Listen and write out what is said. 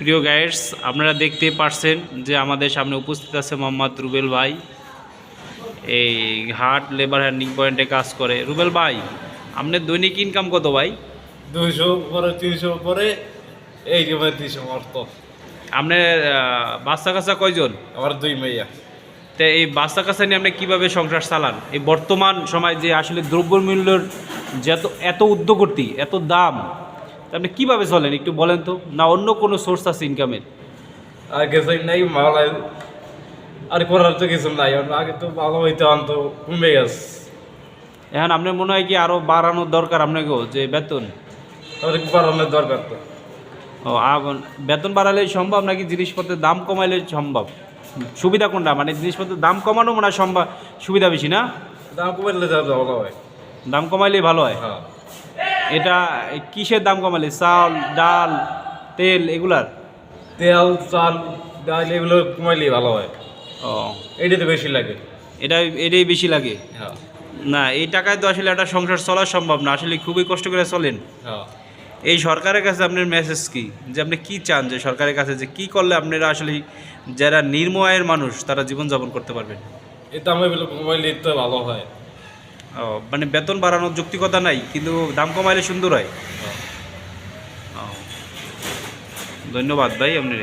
প্রিয় গাইডস আপনারা দেখতে পারছেন যে আমাদের সামনে উপস্থিত আছে মোহাম্মদ রুবেল ভাই। এই হাট লেবার হ্যান্ডিং পয়েন্টে কাজ করে। রুবেল ভাই আপনার দৈনিক ইনকাম কত ভাই? দুইশো পরে তিনশো পরে এই ভাই দুইশো অর্থ। আপনার বাচ্চা কাচ্চা কয়জন? আমার দুই মেয়া। তো এই বাচ্চা কাচ্চা নিয়ে আপনি কীভাবে সংসার চালান? এই বর্তমান সময় যে আসলে দ্রব্যমূল্যের যে এত এত উদ্যোগতি এত দাম আপনি কীভাবে চলেন? একটু বলেন তো। না অন্য কোনো সোর্স আছে ইনকামের আর কিছু নাই ভালো আর করার তো কিছু নাই। আগে তো ভালো হইতে তো কমে গেছে। এখন আপনার মনে হয় কি আরও বাড়ানোর দরকার আপনাকেও যে বেতন? বাড়ানোর দরকার তো। ও বেতন বাড়ালে সম্ভব নাকি জিনিসপত্রের দাম কমাইলে সম্ভব? সুবিধা কোনটা? মানে জিনিসপত্রের দাম কমানো মনে হয় সম্ভব সুবিধা বেশি না? দাম কমাইলে ভালো হয়। দাম কমাইলেই ভালো হয়? হ্যাঁ। এটা কিসের দাম কমালে? চাল ডাল তেল এগুলার? তেল চাল ডাল এগুলো কমাইলে ভালো হয়। ও। এটাতে বেশি লাগে। এটা এটাই বেশি লাগে? হ্যাঁ। না এই টাকায় তো আসলে একটা সংসার চলা সম্ভব না। আসলে খুবই কষ্ট করে চলেন। হ্যাঁ। এই সরকারের কাছে আপনার মেসেজ কি? যে আপনি কি চান যে সরকারের কাছে? যে কি করলে আপনারা আসলে যারা নির্ম আয়ের মানুষ তারা জীবনযাপন করতে পারবেন? দামে এগুলো কমাইলে তো ভালো হয়। মানে বেতন বাড়ানোর যৌক্তিকতা নাই কিন্তু দাম কমাইলে সুন্দর হয় হ্যাঁ। ধন্যবাদ ভাই আপনার